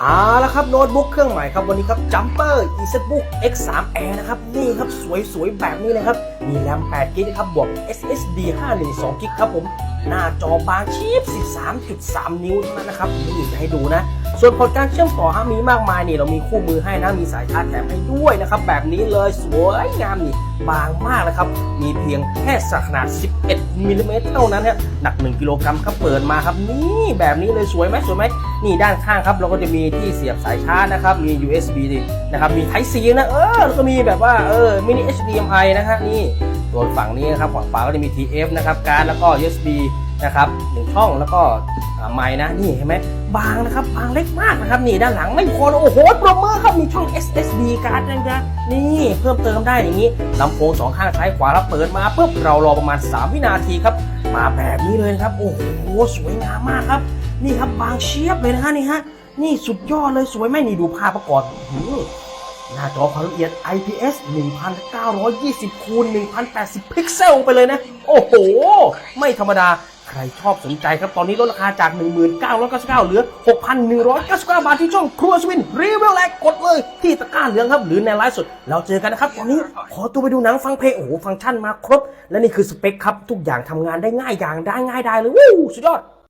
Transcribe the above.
เอาละครับโน้ตบุ๊กเครื่องใหม่ครับวันนี้ครับ Jumper EZBook X3 Air นะครับนี่ครับสวยๆ แบบนี้เลยครับ มีแรม8 g b นะครับบวก SSD 512 g b ครับผม หน้าจอบางชีพ 13.3 นิ้วเท่านั้นนะครับนี่จะให้ดูนะ ส่วนพอร์ตการเชื่อมต่อฮะมีมากมายนี่เรามีคู่มือให้นะมีสายชาร์จแถมให้ด้วยนะครับ แบบนี้เลยสวยงามนี่บางมากเลยครับ มีเพียงแค่สักขนาด 11มิลลิเมตรเท่านั้นฮะหนัก 1 กิโลกรัมครับเปิดมาครับ นี่แบบนี้เลยสวยไหมสวยไหมนี่ด้านข้างครับ เราก็จะมีที่เสียบสายชาร์จนะครับ มี USB นะครับ มี Type C นะ เออแล้วก็มีแบบว่าเออมินิ HDMI นะฮะนี่ตัวฝั่งนี้นะครับฝั่งขวาก็จะมี TF นะครับการดแล้วก็ USB นะครับหนึ่งช่องแล้วก็ไม้นะนี่เห็นไหมบางนะครับบางเล็กมากนะครับนี่ด้านหลังไม่พอโอ้โหโปรเมอร์ครับมีช่อง SSD การ์ดนะจ๊ะนี่เพิ่มเติมได้อย่างนี้ลำโพงสองข้างซ้ายขวาแล้วเปิดมาปุ๊บเรารอประมาณ 3 วินาทีครับมาแบบนี้เลยครับโอ้โหสวยงามมากครับ นี่ครับบางเชียบเลยนะฮะนี่ฮะนี่สุดยอดเลยสวยไหมนี่ดูภาพประกอบหืหน้าจอความละเอียด IPS 1920คูณ1080 พิกเซลไปเลยนะ โอ้โห ไม่ธรรมดา ใครชอบสนใจครับ ตอนนี้ลดราคาจาก 1999 เหลือ 6,199 บาทที่ช่องครัวสวิน รีวิวแลกกดเลยที่ตะกร้าเหลืองครับ หรือในไลฟ์สดเราเจอกันนะครับ ตอนนี้ขอตัวไปดูหนังฟังเพลงโอ้โหฟังก์ชันมาครบ และนี่คือสเปคครับ ทุกอย่างทำงานได้ง่ายอย่างได้ง่ายได้เลยวู้สุดยอด